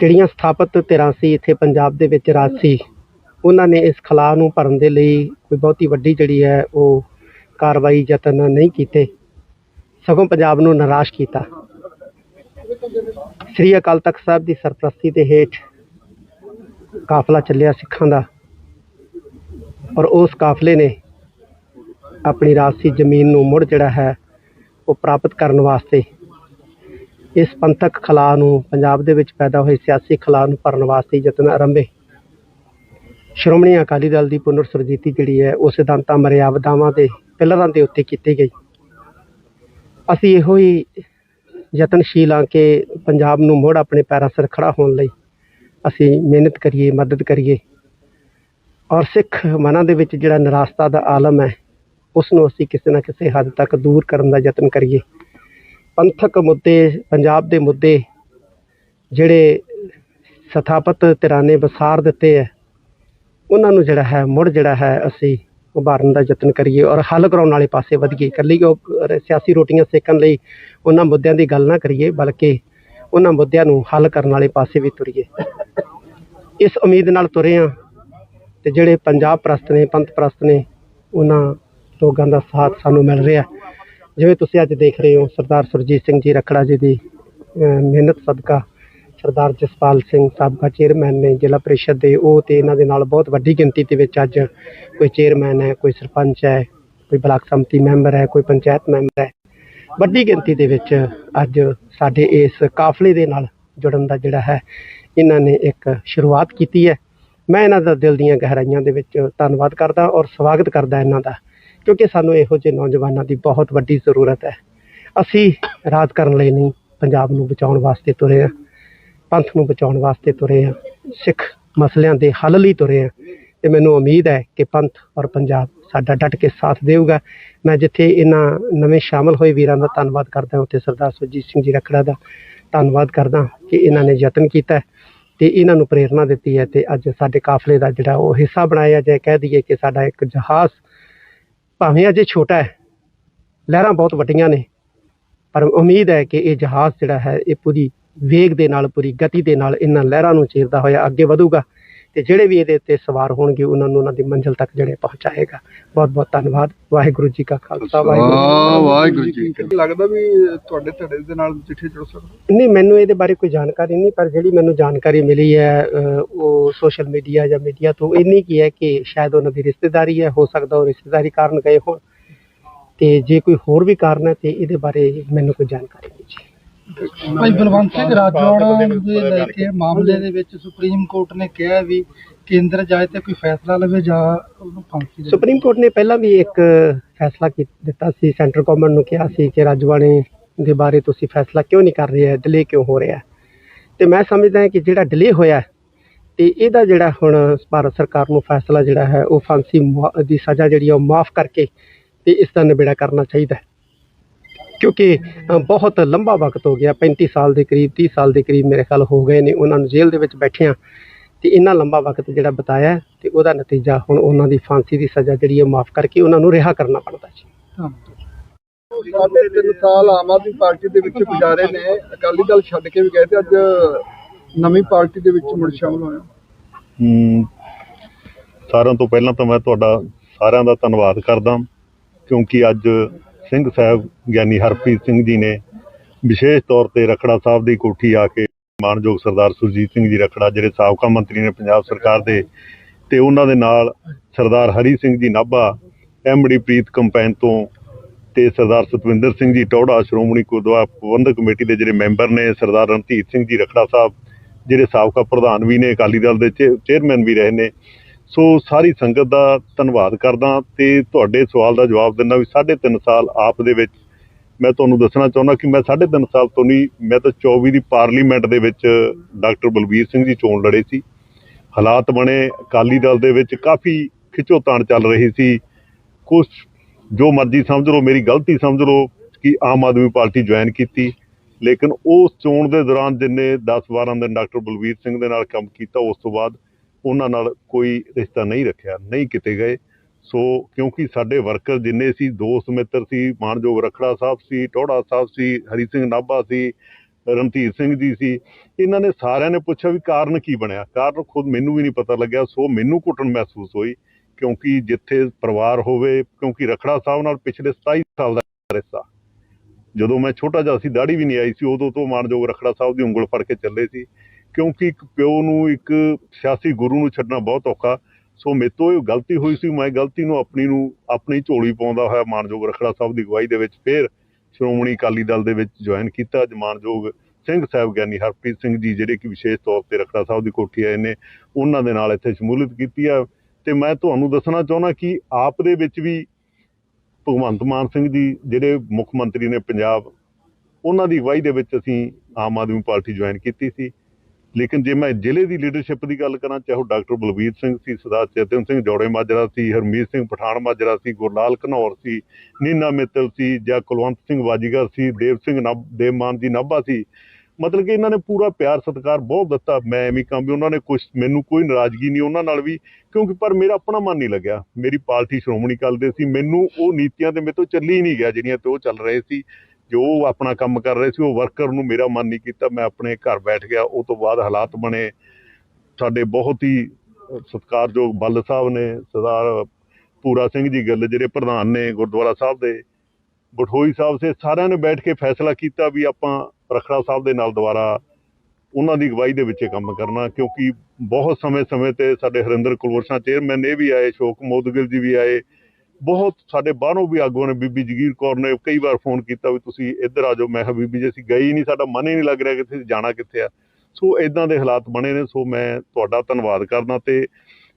ਜਿਹੜੀਆਂ ਸਥਾਪਿਤ ਧਿਰਾਂ ਸੀ ਇੱਥੇ ਪੰਜਾਬ ਦੇ ਵਿੱਚ ਰਾਜ ਸੀ ਉਹਨਾਂ ਨੇ ਇਸ ਖਲਾ ਨੂੰ ਭਰਨ ਦੇ ਲਈ ਕੋਈ ਬਹੁਤੀ ਵੱਡੀ ਜਿਹੜੀ ਹੈ ਉਹ ਕਾਰਵਾਈ ਯਤਨ ਨਹੀਂ ਕੀਤੇ। ਸਗੋਂ ਪੰਜਾਬ ਨੂੰ ਨਿਰਾਸ਼ ਕੀਤਾ। ਸ੍ਰੀ ਅਕਾਲ ਤਖਤ ਸਾਹਿਬ ਦੀ ਸਰਪ੍ਰਸਤੀ ਦੇ ਹੇਠ ਕਾਫਲਾ ਚੱਲਿਆ ਸਿੱਖਾਂ ਦਾ ਔਰ ਉਸ ਕਾਫਲੇ ਨੇ ਆਪਣੀ ਰਾਜਸੀ ਜ਼ਮੀਨ ਨੂੰ ਮੁੜ ਜਿਹੜਾ ਹੈ ਉਹ ਪ੍ਰਾਪਤ ਕਰਨ ਵਾਸਤੇ ਇਸ ਪੰਥਕ ਖਲਾਅ ਨੂੰ, ਪੰਜਾਬ ਦੇ ਵਿੱਚ ਪੈਦਾ ਹੋਏ ਸਿਆਸੀ ਖਲਾਅ ਨੂੰ ਭਰਨ ਵਾਸਤੇ ਯਤਨ ਆਰੰਭੇ। ਸ਼੍ਰੋਮਣੀ ਅਕਾਲੀ ਦਲ ਦੀ ਪੁਨਰ ਸੁਰਜੀਤੀ ਜਿਹੜੀ ਹੈ, ਉਹ ਸਿਧਾਂਤਾਂ ਮਰਿਆਵਦਾਵਾਂ ਦੇ ਪਿਲਰਾਂ ਦੇ ਉੱਤੇ ਕੀਤੀ ਗਈ। ਅਸੀਂ ਇਹੋ ਹੀ ਯਤਨਸ਼ੀਲ ਹਾਂ ਕਿ ਪੰਜਾਬ ਨੂੰ ਮੁੜ ਆਪਣੇ ਪੈਰਾਂ ਸਿਰ ਖੜਾ ਹੋਣ ਲਈ ਅਸੀਂ ਮਿਹਨਤ ਕਰੀਏ, ਮਦਦ ਕਰੀਏ। ਔਰ ਸਿੱਖ ਮਨਾਂ ਦੇ ਵਿੱਚ ਜਿਹੜਾ ਨਿਰਾਸ਼ਤਾ ਦਾ ਆਲਮ ਹੈ ਉਸ ਨੂੰ ਅਸੀਂ ਕਿਸੇ ਨਾ ਕਿਸੇ ਹੱਦ ਤੱਕ ਦੂਰ ਕਰਨ ਦਾ ਯਤਨ ਕਰੀਏ। ਪੰਥਕ ਮੁੱਦੇ, ਪੰਜਾਬ ਦੇ ਮੁੱਦੇ ਜਿਹੜੇ ਸਥਾਪਤ ਧਿਰਾਂ ਨੇ ਵਸਾਰ ਦਿੱਤੇ ਹੈ, ਉਹਨਾਂ ਨੂੰ ਜਿਹੜਾ ਹੈ, ਮੁੜ ਜਿਹੜਾ ਹੈ, ਅਸੀਂ ਉਭਾਰਨ ਦਾ ਯਤਨ ਕਰੀਏ ਔਰ ਹੱਲ ਕਰਾਉਣ ਵਾਲੇ ਪਾਸੇ ਵਧੀਏ। ਇਕੱਲੀ ਉਹ ਸਿਆਸੀ ਰੋਟੀਆਂ ਸੇਕਣ ਲਈ ਉਹਨਾਂ ਮੁੱਦਿਆਂ ਦੀ ਗੱਲ ਨਾ ਕਰੀਏ, ਬਲਕਿ ਉਹਨਾਂ ਮੁੱਦਿਆਂ ਨੂੰ ਹੱਲ ਕਰਨ ਵਾਲੇ ਪਾਸੇ ਵੀ ਤੁਰੀਏ। ਇਸ ਉਮੀਦ ਨਾਲ ਤੁਰੇ ਹਾਂ ਤੇ ਜਿਹੜੇ ਪੰਜਾਬ ਪ੍ਰਸਤ ਨੇ, ਪੰਥ ਪ੍ਰਸਤ ਨੇ, ਉਹਨਾਂ ਲੋਕਾਂ ਦਾ ਸਾਥ ਸਾਨੂੰ ਮਿਲ ਰਿਹਾ ਜਿਵੇਂ ਤੁਸੀਂ ਅੱਜ ਦੇਖ ਰਹੇ ਹੋ, ਸਰਦਾਰ ਸੁਰਜੀਤ ਸਿੰਘ ਜੀ ਰਖੜਾ ਜੀ ਦੀ ਮਿਹਨਤ ਸਦਕਾ ਸਰਦਾਰ ਜਸਪਾਲ ਸਿੰਘ ਸਾਬਕਾ ਚੇਅਰਮੈਨ ਨੇ ਜ਼ਿਲ੍ਹਾ ਪ੍ਰੀਸ਼ਦ ਦੇ, ਉਹ ਤੇ ਇਹਨਾਂ ਦੇ ਨਾਲ ਬਹੁਤ ਵੱਡੀ ਗਿਣਤੀ ਦੇ ਵਿੱਚ ਅੱਜ ਕੋਈ ਚੇਅਰਮੈਨ ਹੈ, ਕੋਈ ਸਰਪੰਚ ਹੈ, ਕੋਈ ਬਲਾਕ ਸੰਮਤੀ ਮੈਂਬਰ ਹੈ, ਕੋਈ ਪੰਚਾਇਤ ਮੈਂਬਰ ਹੈ। ਵੱਡੀ ਗਿਣਤੀ ਦੇ ਵਿੱਚ ਅੱਜ ਸਾਡੇ ਇਸ ਕਾਫਲੇ ਦੇ ਨਾਲ ਜੁੜਨ ਦਾ ਜਿਹੜਾ ਹੈ, ਇਹਨਾਂ ਨੇ ਇੱਕ ਸ਼ੁਰੂਆਤ ਕੀਤੀ ਹੈ। ਮੈਂ ਇਹਨਾਂ ਦਾ ਦਿਲ ਦੀਆਂ ਗਹਿਰਾਈਆਂ ਦੇ ਵਿੱਚ ਧੰਨਵਾਦ ਕਰਦਾ ਔਰ ਸਵਾਗਤ ਕਰਦਾ ਇਹਨਾਂ ਦਾ। ਕਿਉਂਕਿ ਸਾਨੂੰ ਇਹੋ ਜਿਹੇ ਨੌਜਵਾਨਾਂ ਦੀ ਬਹੁਤ ਵੱਡੀ ਜ਼ਰੂਰਤ ਹੈ। ਅਸੀਂ ਰਾਜ ਕਰਨ ਲਈ ਨਹੀਂ, ਪੰਜਾਬ ਨੂੰ ਬਚਾਉਣ ਵਾਸਤੇ ਤੁਰੇ ਹਾਂ, ਪੰਥ ਨੂੰ ਬਚਾਉਣ ਵਾਸਤੇ ਤੁਰੇ ਹਾਂ, ਸਿੱਖ ਮਸਲਿਆਂ ਦੇ ਹੱਲ ਲਈ ਤੁਰੇ ਹਾਂ। ਤੇ ਮੈਨੂੰ ਉਮੀਦ ਹੈ ਕਿ ਪੰਥ ਔਰ ਪੰਜਾਬ ਸਾਡਾ ਡਟ ਕੇ ਸਾਥ ਦੇਊਗਾ। ਮੈਂ ਜਿੱਥੇ ਇਹਨਾਂ ਨਵੇਂ ਸ਼ਾਮਲ ਹੋਏ ਵੀਰਾਂ ਦਾ ਧੰਨਵਾਦ ਕਰਦਾ ਉੱਥੇ ਸਰਦਾਰ ਸੁਰਜੀਤ ਸਿੰਘ ਜੀ ਰਖੜਾ ਦਾ ਧੰਨਵਾਦ ਕਰਦਾ ਕਿ ਇਹਨਾਂ ਨੇ ਯਤਨ ਕੀਤਾ ਹੈ ਤੇ ਇਹਨਾਂ ਨੂੰ ਪ੍ਰੇਰਣਾ ਦਿੱਤੀ ਹੈ ਤੇ ਅੱਜ ਸਾਡੇ ਕਾਫਲੇ ਦਾ ਜਿਹੜਾ ਉਹ ਹਿੱਸਾ ਬਣਾਇਆ ਜਾਏ, ਕਹਿ ਦਈਏ ਕਿ ਸਾਡਾ ਇੱਕ ਜਹਾਜ਼ ਭਾਵੇਂ ਅਜੇ ਛੋਟਾ ਹੈ, ਲਹਿਰਾਂ ਬਹੁਤ ਵੱਡੀਆਂ ਨੇ, ਪਰ ਉਮੀਦ ਹੈ ਕਿ ਇਹ ਜਹਾਜ਼ ਜਿਹੜਾ ਹੈ, ਇਹ ਪੂਰੀ ਵੇਗ ਦੇ ਨਾਲ, ਪੂਰੀ ਗਤੀ ਦੇ ਨਾਲ ਇਹਨਾਂ ਲਹਿਰਾਂ ਨੂੰ ਚੀਰਦਾ ਹੋਇਆ ਅੱਗੇ ਵਧੂਗਾ। ਤੇ ਜਿਹੜੇ ਵੀ ਇਹਦੇ ਉੱਤੇ ਸਵਾਰ ਹੋਣਗੇ ਉਹਨਾਂ ਨੂੰ ਉਹਨਾਂ ਦੀ ਮੰਜ਼ਿਲ ਤੱਕ ਜਿਹੜੇ ਪਹੁੰਚਾਏਗਾ। ਬਹੁਤ ਬਹੁਤ ਧੰਨਵਾਦ। ਵਾਹਿਗੁਰੂ ਜੀ ਕਾ ਖਾਲਸਾ ਵਾਹਿਗੁਰੂ ਜੀ ਲੱਗਦਾ ਵੀ ਤੁਹਾਡੇ ਧੜੇ ਦੇ ਨਾਲ ਚਿੱਠੀ ਜੁੜ ਸਕਦਾ? ਨਹੀਂ ਮੈਨੂੰ ਇਹਦੇ ਬਾਰੇ ਕੋਈ ਜਾਣਕਾਰੀ ਨਹੀਂ ਪਰ ਜਿਹੜੀ ਮੈਨੂੰ ਜਾਣਕਾਰੀ ਮਿਲੀ ਹੈ ਉਹ ਸੋਸ਼ਲ ਮੀਡੀਆ ਜਾਂ ਮੀਡੀਆ ਤੋਂ ਇੰਨੀ ਕੀ ਹੈ ਕਿ ਸ਼ਾਇਦ ਉਹਨਾਂ ਦੀ ਰਿਸ਼ਤੇਦਾਰੀ ਹੈ ਹੋ ਸਕਦਾ ਉਹ ਰਿਸ਼ਤੇਦਾਰੀ ਕਾਰਨ ਗਏ ਹੋਣ। ਤੇ ਜੇ ਕੋਈ ਹੋਰ ਵੀ ਕਾਰਨ ਹੈ ਤੇ ਇਹਦੇ ਬਾਰੇ ਮੈਨੂੰ ਕੋਈ ਜਾਣਕਾਰੀ ਨਹੀਂ ਜੀ। ਭਾਈ ਬਲਵੰਤ ਸਿੰਘ ਰਾਜੋੜਾ ਦੇ ਲੈ ਕੇ ਮਾਮਲੇ ਦੇ ਵਿੱਚ ਸੁਪਰੀਮ ਕੋਰਟ ਨੇ ਕਿਹਾ ਵੀ ਕੇਂਦਰ ਜਾਏ ਤੇ ਕੋਈ ਫੈਸਲਾ ਲਵੇ ਜਾਂ ਉਹਨੂੰ ਫਾਂਸੀ ਦੇ ਸੁਪਰੀਮ ਕੋਰਟ ਨੇ ਪਹਿਲਾਂ ਵੀ ਇੱਕ ਫੈਸਲਾ ਦਿੱਤਾ ਸੀ, ਸੈਂਟਰ ਗਵਰਨਮੈਂਟ ਨੂੰ ਕਿਹਾ ਸੀ ਕਿ ਰਾਜਵਾੜੇ ਦੇ ਬਾਰੇ ਤੁਸੀਂ ਫੈਸਲਾ ਕਿਉਂ ਨਹੀਂ ਕਰ ਰਹੇ ਡਿਲੇ ਕਿਉਂ ਹੋ ਰਿਹਾ ਤੇ ਮੈਂ ਸਮਝਦਾ ਹਾਂ ਕਿ ਜਿਹੜਾ ਡਿਲੇ ਹੋਇਆ ਤੇ ਇਹਦਾ ਜਿਹੜਾ ਹੁਣ ਭਾਰਤ ਸਰਕਾਰ ਨੂੰ ਫੈਸਲਾ ਜਿਹੜਾ ਹੈ, ਉਹ ਫਾਂਸੀ ਦੀ ਸਜ਼ਾ ਜਿਹੜੀ ਆ ਉਹ ਮਾਫ ਕਰਕੇ ਤੇ ਇਸ ਦਾ ਨਿਬੇੜਾ ਕਰਨਾ ਚਾਹੀਦਾ ਹੈ। ਕਿਉਂਕਿ ਬਹੁਤ ਲੰਬਾ ਵਕਤ ਹੋ ਗਿਆ 35 ਸਾਲ ਦੇ ਕਰੀਬ 30 ਸਾਲ ਦੇ ਕਰੀਬ ਮੇਰੇ ਖਿਆਲ ਹੋ ਗਏ ਨੇ ਉਹਨਾਂ ਨੂੰ ਜੇਲ੍ਹ ਦੇ ਵਿੱਚ ਬੈਠਿਆਂ। ਤੇ ਇੰਨਾ ਲੰਬਾ ਵਕਤ ਜਿਹੜਾ ਬਤਾਇਆ ਤੇ ਉਹਦਾ ਨਤੀਜਾ ਹੁਣ ਉਹਨਾਂ ਦੀ ਫਾਂਸੀ ਦੀ ਸਜ਼ਾ ਜਿਹੜੀ ਹੈ ਮਾਫ ਕਰਕੇ ਉਹਨਾਂ ਨੂੰ ਰਿਹਾ ਕਰਨਾ ਬਣਦਾ ਜੀ। ਤਿੰਨ ਸਾਲ ਆਮ ਆਦਮੀ ਪਾਰਟੀ ਦੇ ਵਿੱਚ ਗੁਜ਼ਾਰੇ ਨੇ। ਅਕਾਲੀ ਦਲ ਛੱਡ ਕੇ ਵੀ ਗਏ ਤੇ ਅੱਜ ਨਵੀਂ ਪਾਰਟੀ ਦੇ ਵਿੱਚ ਮੁੜ ਸ਼ਾਮਲ ਹਮ, ਸਾਰਿਆਂ ਤੋਂ ਪਹਿਲਾਂ ਤਾਂ ਮੈਂ ਤੁਹਾਡਾ ਸਾਰਿਆਂ ਦਾ ਧੰਨਵਾਦ ਕਰਦਾ। ਕਿਉਂਕਿ ਅੱਜ ਸਿੰਘ ਸਾਹਿਬ ਗਿਆਨੀ ਹਰਪ੍ਰੀਤ ਸਿੰਘ ਜੀ ਨੇ ਵਿਸ਼ੇਸ਼ ਤੌਰ ਤੇ ਰਖੜਾ ਸਾਹਿਬ ਦੀ ਕੋਠੀ ਆ ਕੇ ਮਾਨਯੋਗ ਸਰਦਾਰ ਸੁਰਜੀਤ ਸਿੰਘ ਜੀ ਰਖੜਾ, ਜਿਹੜੇ ਸਾਬਕਾ ਮੰਤਰੀ ਨੇ ਪੰਜਾਬ ਸਰਕਾਰ ਦੇ, ਤੇ ਉਹਨਾਂ ਦੇ ਨਾਲ ਸਰਦਾਰ ਹਰੀ ਸਿੰਘ ਜੀ ਨਾਭਾ ਐਮਡੀ ਪ੍ਰੀਤ ਕੰਪੈਨ ਤੋਂ ਤੇ ਸਰਦਾਰ ਸਤਵਿੰਦਰ ਸਿੰਘ ਜੀ ਟੌੜਾ ਸ਼੍ਰੋਮਣੀ ਗੁਰਦੁਆਰਾ ਪ੍ਰਬੰਧਕ ਕਮੇਟੀ ਦੇ ਜਿਹੜੇ ਮੈਂਬਰ ਨੇ ਸਰਦਾਰ ਰਣਜੀਤ ਸਿੰਘ ਜੀ ਰਖੜਾ ਸਾਹਿਬ, ਜਿਹੜੇ ਸਾਬਕਾ ਪ੍ਰਧਾਨ ਵੀ ਨੇ, ਅਕਾਲੀ ਦਲ ਦੇ ਚੇ- ਚੇਅਰਮੈਨ ਵੀ ਰਹੇ ਨੇ ਸੋ ਸਾਰੀ ਸੰਗਤ ਦਾ ਧੰਨਵਾਦ ਕਰਦਾ ਤੇ ਤੁਹਾਡੇ ਸਵਾਲ ਦਾ ਜਵਾਬ ਦਿੰਦਾ ਵੀ ਸਾਢੇ ਤਿੰਨ ਸਾਲ ਆਪ ਦੇ ਵਿੱਚ ਮੈਂ ਤੁਹਾਨੂੰ ਦੱਸਣਾ ਚਾਹੁੰਦਾ ਕਿ ਮੈਂ ਸਾਢੇ ਤਿੰਨ ਸਾਲ ਤੋਂ ਨਹੀਂ, ਮੈਂ ਤਾਂ 24 ਦੀ ਪਾਰਲੀਮੈਂਟ ਦੇ ਵਿੱਚ ਡਾਕਟਰ ਬਲਬੀਰ ਸਿੰਘ ਜੀ ਚੋਣ ਲੜੇ ਸੀ। ਹਾਲਾਤ ਬਣੇ, ਅਕਾਲੀ ਦਲ ਦੇ ਵਿੱਚ ਕਾਫੀ ਖਿੱਚੋਤਾਣ ਚੱਲ ਰਹੀ ਸੀ। ਕੁਝ ਜੋ ਮਰਜ਼ੀ ਸਮਝ ਲਓ, ਮੇਰੀ ਗਲਤੀ ਸਮਝ ਲਓ ਕਿ ਆਮ ਆਦਮੀ ਪਾਰਟੀ ਜੁਆਇਨ ਕੀਤੀ। ਲੇਕਿਨ ਉਸ ਚੋਣ ਦੇ ਦੌਰਾਨ ਜਿੰਨੇ 10-12 ਦਿਨ ਡਾਕਟਰ ਬਲਵੀਰ ਸਿੰਘ ਦੇ ਨਾਲ ਕੰਮ ਕੀਤਾ, ਉਸ ਤੋਂ ਬਾਅਦ ਉਹਨਾਂ ਨਾਲ ਕੋਈ ਰਿਸ਼ਤਾ ਨਹੀਂ ਰੱਖਿਆ, ਨਹੀਂ ਕਿਤੇ ਗਏ। ਸੋ ਕਿਉਂਕਿ ਸਾਡੇ ਵਰਕਰ ਜਿੰਨੇ ਸੀ, ਦੋਸਤ ਮਿੱਤਰ ਸੀ, ਮਾਨਯੋਗ ਰਖੜਾ ਸਾਹਿਬ ਸੀ ਟੋੜਾ ਸਾਹਿਬ ਸੀ, ਹਰੀ ਸਿੰਘ ਨਾਭਾ ਸੀ, ਰਣਧੀਰ ਸਿੰਘ ਜੀ ਸੀ, ਇਹਨਾਂ ਨੇ ਸਾਰਿਆਂ ਨੇ ਪੁੱਛਿਆ ਵੀ ਕਾਰਨ ਕੀ ਬਣਿਆ? ਕਾਰਨ ਖੁਦ ਮੈਨੂੰ ਵੀ ਨਹੀਂ ਪਤਾ ਲੱਗਿਆ, ਸੋ ਮੈਨੂੰ ਘੁੱਟਣ ਮਹਿਸੂਸ ਹੋਈ ਕਿਉਂਕਿ ਜਿੱਥੇ ਪਰਿਵਾਰ ਹੋਵੇ, ਕਿਉਂਕਿ ਰਖੜਾ ਸਾਹਿਬ ਨਾਲ ਪਿਛਲੇ 27 ਸਾਲ ਦਾ ਰਿਸ਼ਤਾ। ਜਦੋਂ ਮੈਂ ਛੋਟਾ ਜਿਹਾ ਸੀ ਦਾੜੀ ਵੀ ਨਹੀਂ ਆਈ ਸੀ, ਉਦੋਂ ਤੋਂ ਮਾਨਯੋਗ ਰਖੜਾ ਸਾਹਿਬ ਦੀ ਉਂਗਲ ਫੜ ਕੇ ਚੱਲੇ ਸੀ। ਕਿਉਂਕਿ ਇੱਕ ਪਿਓ ਨੂੰ ਇੱਕ ਸਿਆਸੀ ਗੁਰੂ ਨੂੰ ਛੱਡਣਾ ਬਹੁਤ ਔਖਾ। ਸੋ ਮੇਰੇ ਤੋਂ ਇਹ ਗਲਤੀ ਹੋਈ ਸੀ, ਮੈਂ ਗਲਤੀ ਨੂੰ ਆਪਣੀ ਨੂੰ ਆਪਣੀ ਝੋਲੀ ਪਾਉਂਦਾ ਹੋਇਆ ਮਾਨਯੋਗ ਰਖੜਾ ਸਾਹਿਬ ਦੀ ਅਗਵਾਈ ਦੇ ਵਿੱਚ ਫੇਰ ਸ਼੍ਰੋਮਣੀ ਅਕਾਲੀ ਦਲ ਦੇ ਵਿੱਚ ਜੁਆਇਨ ਕੀਤਾ। ਅੱਜ ਮਾਨਯੋਗ ਸਿੰਘ ਸਾਹਿਬ ਗਿਆਨੀ ਹਰਪ੍ਰੀਤ ਸਿੰਘ ਜੀ ਜਿਹੜੇ ਕਿ ਵਿਸ਼ੇਸ਼ ਤੌਰ ਤੇ ਰਖੜਾ ਸਾਹਿਬ ਦੀ ਕੋਠੀ ਆਏ ਨੇ, ਉਹਨਾਂ ਦੇ ਨਾਲ ਇੱਥੇ ਸ਼ਮੂਲੀਅਤ ਕੀਤੀ ਆ। ਤੇ ਮੈਂ ਤੁਹਾਨੂੰ ਦੱਸਣਾ ਚਾਹੁੰਦਾ ਕਿ ਆਪ ਦੇ ਵਿੱਚ ਵੀ ਭਗਵੰਤ ਮਾਨ ਸਿੰਘ ਜੀ ਜਿਹੜੇ ਮੁੱਖ ਮੰਤਰੀ ਨੇ ਪੰਜਾਬ, ਉਹਨਾਂ ਦੀ ਅਗਵਾਈ ਦੇ ਵਿੱਚ ਅਸੀਂ ਆਮ ਆਦਮੀ ਪਾਰਟੀ ਜੁਆਇਨ ਕੀਤੀ ਸੀ। ਲੇਕਿਨ ਜੇ ਮੈਂ ਜ਼ਿਲ੍ਹੇ ਦੀ ਲੀਡਰਸ਼ਿਪ ਦੀ ਗੱਲ ਕਰਾਂ, ਚਾਹੇ ਉਹ ਡਾਕਟਰ ਬਲਬੀਰ ਸਿੰਘ ਸੀ, ਸਰਦਾਰ ਚੇਤਨ ਸਿੰਘ ਜੋੜੇ ਮਾਜਰਾ ਸੀ, ਹਰਮੀਤ ਸਿੰਘ ਪਠਾਨ ਮਾਜਰਾ ਸੀ, ਗੁਰਲਾਲ ਘਨੌਰ ਸੀ, ਨੀਨਾ ਮਿੱਤਲ ਸੀ, ਜਾਂ ਕੁਲਵੰਤ ਸਿੰਘ ਵਾਜੀਗਰ ਸੀ, ਦੇਵ ਸਿੰਘ ਨੱਬ ਦੇਵਮਾਨ ਜੀ ਨਾਭਾ ਸੀ, ਮਤਲਬ ਕਿ ਇਹਨਾਂ ਨੇ ਪੂਰਾ ਪਿਆਰ ਸਤਿਕਾਰ ਬਹੁਤ ਦਿੱਤਾ। ਮੈਂ ਐਵੇਂ ਕਹਾਂ ਵੀ ਉਹਨਾਂ ਨੇ ਕੁਝ ਮੈਨੂੰ ਕੋਈ ਨਾਰਾਜ਼ਗੀ ਨਹੀਂ ਉਹਨਾਂ ਨਾਲ ਵੀ, ਕਿਉਂਕਿ ਪਰ ਮੇਰਾ ਆਪਣਾ ਮਨ ਨਹੀਂ ਲੱਗਿਆ। ਮੇਰੀ ਪਾਰਟੀ ਸ਼੍ਰੋਮਣੀ ਅਕਾਲੀ ਦੇ ਸੀ, ਮੈਨੂੰ ਉਹ ਨੀਤੀਆਂ ਤੇ ਮੇਰੇ ਤੋਂ ਚੱਲੀ ਨਹੀਂ ਗਿਆ, ਜਿਹੜੀਆਂ ਤੇ ਉਹ ਚੱਲ ਰਹੇ ਸੀ। ਜੋ ਆਪਣਾ ਕੰਮ ਕਰ ਰਹੇ ਸੀ, ਉਹ ਵਰਕਰ ਨੂੰ ਮੇਰਾ ਮਨ ਨਹੀਂ ਕੀਤਾ। ਮੈਂ ਆਪਣੇ ਘਰ ਬੈਠ ਗਿਆ। ਉਹ ਤੋਂ ਬਾਅਦ ਹਾਲਾਤ ਬਣੇ। ਸਾਡੇ ਬਹੁਤ ਹੀ ਸਤਿਕਾਰਯੋਗ ਬੱਲ ਸਾਹਿਬ ਨੇ, ਸਰਦਾਰ ਪੂਰਾ ਸਿੰਘ ਜੀ ਗੱਲ, ਜਿਹੜੇ ਪ੍ਰਧਾਨ ਨੇ ਗੁਰਦੁਆਰਾ ਸਾਹਿਬ ਦੇ, ਬਠੋਈ ਸਾਹਿਬ ਸੇ, ਸਾਰਿਆਂ ਨੇ ਬੈਠ ਕੇ ਫੈਸਲਾ ਕੀਤਾ ਵੀ ਆਪਾਂ ਰਖੜਾ ਸਾਹਿਬ ਦੇ ਨਾਲ ਦੁਬਾਰਾ ਉਹਨਾਂ ਦੀ ਅਗਵਾਈ ਦੇ ਵਿੱਚ ਕੰਮ ਕਰਨਾ, ਕਿਉਂਕਿ ਬਹੁਤ ਸਮੇਂ-ਸਮੇਂ ਤੇ ਸਾਡੇ ਹਰਿੰਦਰ ਕੁਲਵਰਸ਼ਾ ਚੇਅਰਮੈਨ ਇਹ ਵੀ ਆਏ, ਸ਼ੋਕ ਮੋਦਗਿਲ ਜੀ ਵੀ ਆਏ ਬਹੁਤ ਸਾਡੇ ਬਾਹਰੋਂ ਵੀ ਆਗੂਆਂ ਨੇ ਬੀਬੀ ਜਗੀਰ ਕੌਰ ਨੇ ਕਈ ਵਾਰ ਫੋਨ ਕੀਤਾ ਵੀ ਤੁਸੀਂ ਇੱਧਰ ਆ ਜਾਓ। ਮੈਂ ਕਿਹਾ, ਬੀਬੀ ਜੀ, ਅਸੀਂ ਗਏ ਹੀ ਨਹੀਂ, ਸਾਡਾ ਮਨ ਹੀ ਨਹੀਂ ਲੱਗ ਰਿਹਾ ਕਿ ਅਸੀਂ ਜਾਣਾ ਕਿੱਥੇ ਆ। ਸੋ ਇਦਾਂ ਦੇ ਹਾਲਾਤ ਬਣੇ ਨੇ, ਸੋ ਮੈਂ ਤੁਹਾਡਾ ਧੰਨਵਾਦ ਕਰਦਾ ਤੇ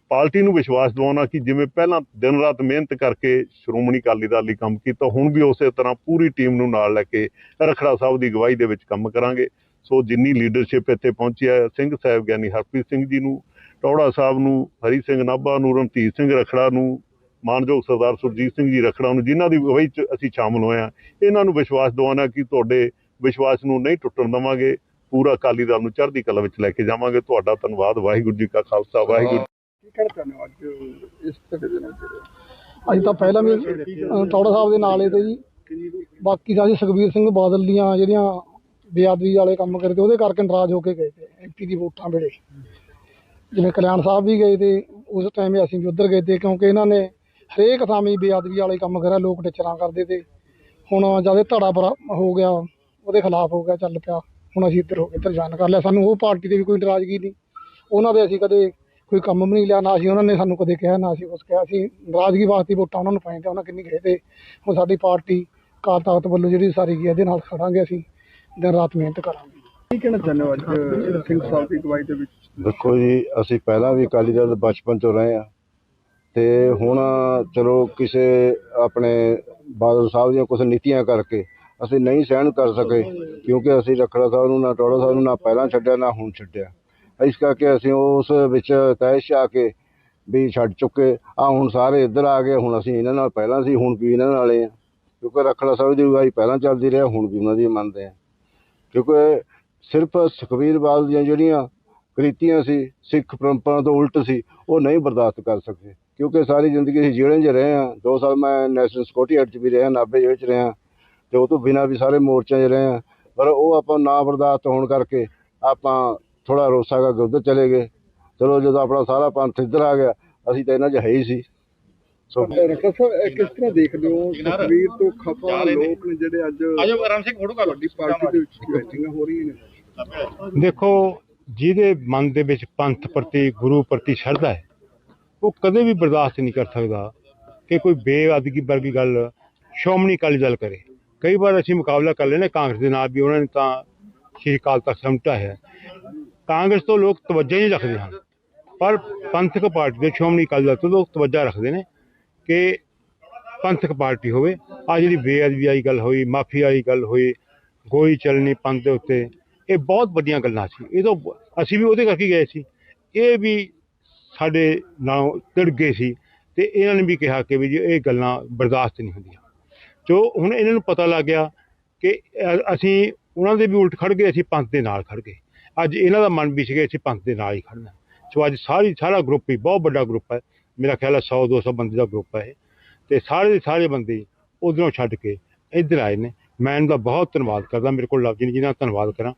ਪਾਰਟੀ ਨੂੰ ਵਿਸ਼ਵਾਸ ਦਿਵਾਉਣਾ ਕਿ ਜਿਵੇਂ ਪਹਿਲਾਂ ਦਿਨ ਰਾਤ ਮਿਹਨਤ ਕਰਕੇ ਸ਼੍ਰੋਮਣੀ ਅਕਾਲੀ ਦਲ ਲਈ ਕੰਮ ਕੀਤਾ, ਹੁਣ ਵੀ ਉਸੇ ਤਰ੍ਹਾਂ ਪੂਰੀ ਟੀਮ ਨੂੰ ਨਾਲ ਲੈ ਕੇ ਰਖੜਾ ਸਾਹਿਬ ਦੀ ਅਗਵਾਈ ਦੇ ਵਿੱਚ ਕੰਮ ਕਰਾਂਗੇ। ਸੋ ਜਿੰਨੀ ਲੀਡਰਸ਼ਿਪ ਇੱਥੇ ਪਹੁੰਚੀ ਹੈ, ਸਿੰਘ ਸਾਹਿਬ ਗਿਆਨੀ ਹਰਪ੍ਰੀਤ ਸਿੰਘ ਜੀ ਨੂੰ ਟੌੜਾ ਸਾਹਿਬ ਨੂੰ, ਹਰੀ ਸਿੰਘ ਨਾਭਾ ਨੂੰ, ਰਣਧੀਰ ਸਿੰਘ ਰਖੜਾ ਨੂੰ ਮਾਨਯੋਗ ਸਰਦਾਰ ਸੁਰਜੀਤ ਸਿੰਘ ਜੀ ਰਖੜਾ ਨੂੰ ਜਿਨ੍ਹਾਂ ਦੀ ਅਗਵਾਈ 'ਚ ਅਸੀਂ ਸ਼ਾਮਲ ਹੋਏ ਹਾਂ ਇਹਨਾਂ ਨੂੰ ਵਿਸ਼ਵਾਸ ਦਿਵਾਉਣਾ ਕਿ ਤੁਹਾਡੇ ਵਿਸ਼ਵਾਸ ਨੂੰ ਨਹੀਂ ਟੁੱਟਣ ਦੇਵਾਂਗੇ ਪੂਰਾ ਅਕਾਲੀ ਦਲ ਨੂੰ ਚੜ੍ਹਦੀ ਕਲਾ ਵਿੱਚ ਲੈ ਕੇ ਜਾਵਾਂਗੇ। ਤੁਹਾਡਾ ਧੰਨਵਾਦ ਵਾਹਿਗੁਰੂ ਜੀ ਕਾ ਖਾਲਸਾ ਵਾਹਿਗੁਰੂ ਕੀ ਹੋ ਅੱਜ ਇਸ ਤਰ੍ਹਾਂ ਦੇ ਨਾਲ ਅੱਜ ਤਾਂ ਪਹਿਲਾਂ ਵੀ ਟੌੜਾ ਸਾਹਿਬ ਦੇ ਨਾਲ ਹੀ ਤੇ ਜੀ। ਬਾਕੀ ਸਾਰੇ ਸੁਖਬੀਰ ਸਿੰਘ ਬਾਦਲ ਦੀਆਂ ਜਿਹੜੀਆਂ ਬੇਅਦਬੀ ਵਾਲੇ ਕੰਮ ਕਰਦੇ ਉਹਦੇ ਕਰਕੇ ਨਾਰਾਜ਼ ਹੋ ਕੇ ਗਏ ਤੇ ਐਮਪੀ ਦੀ ਵੋਟਾਂ ਵੇਲੇ। ਜਿਵੇਂ ਕਲਿਆਣ ਸਾਹਿਬ ਵੀ ਗਏ ਤੇ ਉਸ ਟਾਈਮ ਅਸੀਂ ਵੀ ਉੱਧਰ ਗਏ ਤੇ ਕਿਉਂਕਿ ਇਹਨਾਂ ਨੇ ਹਰੇਕ ਥਾਂ ਬੇਅਦਬੀ ਵਾਲੇ ਕੰਮ ਕਰਿਆ ਲੋਕ ਟਿਚਰਾਂ ਕਰਦੇ ਤੇ। ਹੁਣ ਜਦ ਇਹ ਧੜਾ ਬਰਾ ਹੋ ਗਿਆ ਉਹਦੇ ਖਿਲਾਫ ਹੋ ਗਿਆ ਚੱਲ ਪਿਆ। ਹੁਣ ਅਸੀਂ ਇੱਧਰ ਹੋ ਕੇ ਇੱਧਰ ਜਾਣ ਕਰ ਲਿਆ। ਸਾਨੂੰ ਉਹ ਪਾਰਟੀ ਤੇ ਵੀ ਕੋਈ ਨਾਰਾਜ਼ਗੀ ਨਹੀਂ। ਉਹਨਾਂ ਦੇ ਅਸੀਂ ਕਦੇ ਕੋਈ ਕੰਮ ਵੀ ਨਹੀਂ ਲਿਆ ਨਾ ਅਸੀਂ ਉਹਨਾਂ ਨੇ ਸਾਨੂੰ ਕਦੇ ਕਿਹਾ ਨਾ ਅਸੀਂ ਕੁਛ ਕਿਹਾ। ਅਸੀਂ ਨਾਰਾਜ਼ਗੀ ਵਾਸਤੇ ਵੋਟਾਂ ਉਹਨਾਂ ਨੂੰ ਪਾਈਆਂ ਤੇ ਉਹਨਾਂ ਕਿੰਨੀ ਗਏ ਤੇ। ਹੁਣ ਸਾਡੀ ਪਾਰਟੀ ਕਾਲ ਤਾਕਤ ਵੱਲੋਂ ਜਿਹੜੀ ਸਾਰੀ ਗਈ ਇਹਦੇ ਨਾਲ ਖੜਾਂਗੇ ਅਸੀਂ। ਦਿਨ ਰਾਤ ਮਿਹਨਤ ਕਰਾਂਗੇ। ਕੀ ਕਹਿਣਾ ਚਾਹੁੰਦੇ ਹੋ ਅੱਜ ਸਿੰਘ ਸਾਹਿਬ ਦੀ ਅਗਵਾਈ ਦੇ ਵਿੱਚ? ਦੇਖੋ ਜੀ ਅਸੀਂ ਪਹਿਲਾਂ ਵੀ ਅਕਾਲੀ ਦਲ ਦੇ ਬਚਪਨ ਤੋਂ ਰਹੇ ਆ ਤੇ ਹੁਣ ਚਲੋ ਕਿਸੇ ਆਪਣੇ ਬਾਦਲ ਸਾਹਿਬ ਦੀਆਂ ਕੁਝ ਨੀਤੀਆਂ ਕਰਕੇ ਅਸੀਂ ਨਹੀਂ ਸਹਿਣ ਕਰ ਸਕੇ, ਕਿਉਂਕਿ ਅਸੀਂ ਰਖੜਾ ਸਾਹਿਬ ਨੂੰ ਨਾ ਟੋੜਾ ਸਾਹਿਬ ਨੂੰ ਨਾ ਪਹਿਲਾਂ ਛੱਡਿਆ, ਨਾ ਹੁਣ ਛੱਡਿਆ। ਇਸ ਕਰਕੇ ਅਸੀਂ ਉਸ ਵਿੱਚ ਤੈਸ਼ ਆ ਕੇ ਵੀ ਛੱਡ ਚੁੱਕੇ। ਆ ਹੁਣ ਸਾਰੇ ਇੱਧਰ ਆ ਗਏ, ਹੁਣ ਅਸੀਂ ਇਹਨਾਂ ਨਾਲ ਪਹਿਲਾਂ ਸੀ, ਹੁਣ ਵੀ ਇਹਨਾਂ ਨਾਲ ਹੀ ਆ। ਕਿਉਂਕਿ ਰਖੜਾ ਸਾਹਿਬ ਦੀ ਅਗਵਾਈ ਪਹਿਲਾਂ ਚੱਲਦੀ ਰਿਹਾ, ਹੁਣ ਵੀ ਉਹਨਾਂ ਦੀ ਮੰਨਦੇ ਆ। ਕਿਉਂਕਿ ਸਿਰਫ ਸੁਖਬੀਰ ਬਾਦਲ ਦੀਆਂ ਜਿਹੜੀਆਂ ਕ੍ਰਿਤੀਆਂ ਸੀ, ਸਿੱਖ ਪਰੰਪਰਾ ਤੋਂ ਉਲਟ ਸੀ, ਉਹ ਨਹੀਂ ਬਰਦਾਸ਼ਤ ਕਰ ਸਕੇ। ਕਿਉਂਕਿ ਸਾਰੀ ਜ਼ਿੰਦਗੀ ਅਸੀਂ ਜੇਲ੍ਹਾਂ 'ਚ ਰਹੇ ਹਾਂ। ਦੋ ਸਾਲ ਮੈਂ ਨੈਸ਼ਨਲ ਸਿਕਿਉਰਿਟੀ ਐਕਟ 'ਚ ਵੀ ਰਿਹਾ ਨਾਭੇ ਜੇਲ੍ਹ 'ਚ ਰਿਹਾ। ਤੇ ਉਹ ਤੋਂ ਬਿਨਾਂ ਵੀ ਸਾਰੇ ਮੋਰਚਿਆਂ 'ਚ ਰਹੇ ਹਾਂ। ਪਰ ਉਹ ਆਪਾਂ ਨਾ ਬਰਦਾਸ਼ਤ ਹੋਣ ਕਰਕੇ ਆਪਾਂ ਥੋੜਾ ਰੋਸਾ ਕਰਕੇ ਉੱਧਰ ਚਲੇ ਗਏ। ਚਲੋ ਜਦੋਂ ਆਪਣਾ ਸਾਰਾ ਪੰਥ ਇੱਧਰ ਆ ਗਿਆ ਅਸੀਂ ਤਾਂ ਇਹਨਾਂ 'ਚ ਹੈ ਹੀ ਸੀ। ਸੋ ਇਹ ਕਿਸ ਤਰ੍ਹਾਂ ਦੇਖਦੇ ਹੋ? ਤਸਵੀਰ ਤੋਂ ਖਫਾ ਲੋਕ ਨੇ ਜਿਹੜੇ ਅੱਜ ਆਜੋ ਆਰਾਮ ਸਿੰਘ ਫੋਟੋ ਕਰ ਲਓ। ਪਾਰਟੀ ਦੇ ਵਿੱਚ ਮੀਟਿੰਗਾਂ ਹੋ। ਰਹੀਆਂ ਨੇ। ਦੇਖੋ ਜਿਹਦੇ ਮਨ ਦੇ ਵਿੱਚ ਪੰਥ ਪ੍ਰਤੀ ਗੁਰੂ ਪ੍ਰਤੀ ਸ਼ਰਧਾ ਹੈ ਉਹ ਕਦੇ ਵੀ ਬਰਦਾਸ਼ਤ ਨਹੀਂ ਕਰ ਸਕਦਾ ਕਿ ਕੋਈ ਬੇਅਦਗੀ ਵਰਗੀ ਗੱਲ ਸ਼੍ਰੋਮਣੀ ਅਕਾਲੀ ਦਲ ਕਰੇ। ਕਈ ਵਾਰ ਅਸੀਂ ਮੁਕਾਬਲਾ ਕਰ ਲੈਨੇ ਕਾਂਗਰਸ ਦੇ ਨਾਲ ਵੀ ਉਹਨਾਂ ਨੇ ਤਾਂ ਸ਼੍ਰੀ ਅਕਾਲ ਤਖਤ ਸਮਟਾ ਹੈ। ਕਾਂਗਰਸ ਤੋਂ ਲੋਕ ਤਵੱਜਾ ਹੀ ਨਹੀਂ ਰੱਖਦੇ ਹਨ। ਪਰ ਪੰਥਕ ਪਾਰਟੀ ਦੇ ਸ਼੍ਰੋਮਣੀ ਅਕਾਲੀ ਦਲ ਤੋਂ ਲੋਕ ਤਵੱਜਾ ਰੱਖਦੇ ਨੇ ਕਿ ਪੰਥਕ ਪਾਰਟੀ ਹੋਵੇ। ਆ ਜਿਹੜੀ ਬੇਅਦਬੀ ਵਾਲੀ ਗੱਲ ਹੋਈ, ਮਾਫੀ ਵਾਲੀ ਗੱਲ ਹੋਈ, ਗੋਲੀ ਚੱਲਣੀ ਪੰਥ ਦੇ ਉੱਤੇ, ਇਹ ਬਹੁਤ ਵੱਡੀਆਂ ਗੱਲਾਂ ਸੀ। ਇਹ ਤੋਂ ਅਸੀਂ ਵੀ ਉਹਦੇ ਕਰਕੇ ਗਏ ਸੀ। ਇਹ ਵੀ ਸਾਡੇ ਨਾਲ ਤਿੜ ਗਏ ਸੀ ਤੇ ਇਹਨਾਂ ਨੇ ਵੀ ਕਿਹਾ ਕਿ ਵੀ ਜੀ ਇਹ ਗੱਲਾਂ ਬਰਦਾਸ਼ਤ ਨਹੀਂ ਹੁੰਦੀਆਂ। ਜੋ ਹੁਣ ਇਹਨਾਂ ਨੂੰ ਪਤਾ ਲੱਗ ਗਿਆ ਕਿ ਅਸੀਂ ਉਹਨਾਂ ਦੇ ਵੀ ਉਲਟ ਖੜ ਗਏ, ਅਸੀਂ ਪੰਥ ਦੇ ਨਾਲ ਖੜ ਗਏ। ਅੱਜ ਇਹਨਾਂ ਦਾ ਮਨ ਵੀ ਗਿਆ ਅਸੀਂ ਪੰਥ ਦੇ ਨਾਲ ਹੀ ਖੜਨਾ ਸੋ ਅੱਜ ਸਾਰੀ, ਸਾਰਾ ਗਰੁੱਪ ਹੀ ਬਹੁਤ ਵੱਡਾ ਗਰੁੱਪ ਹੈ। ਮੇਰਾ ਖਿਆਲ ਹੈ 100 200 ਬੰਦੇ ਦਾ ਗਰੁੱਪ ਹੈ ਇਹ। ਤੇ ਸਾਰੇ ਦੇ ਸਾਰੇ ਬੰਦੇ ਉਧਰੋਂ ਛੱਡ ਕੇ ਇੱਧਰ ਆਏ ਨੇ। ਮੈਂ ਇਹਨਾਂ ਦਾ ਬਹੁਤ ਧੰਨਵਾਦ ਕਰਦਾ। ਮੇਰੇ ਕੋਲ ਲਫ਼ਜ਼ ਨਹੀਂ ਜਿਹਨਾਂ ਦਾ ਧੰਨਵਾਦ ਕਰਾਂ।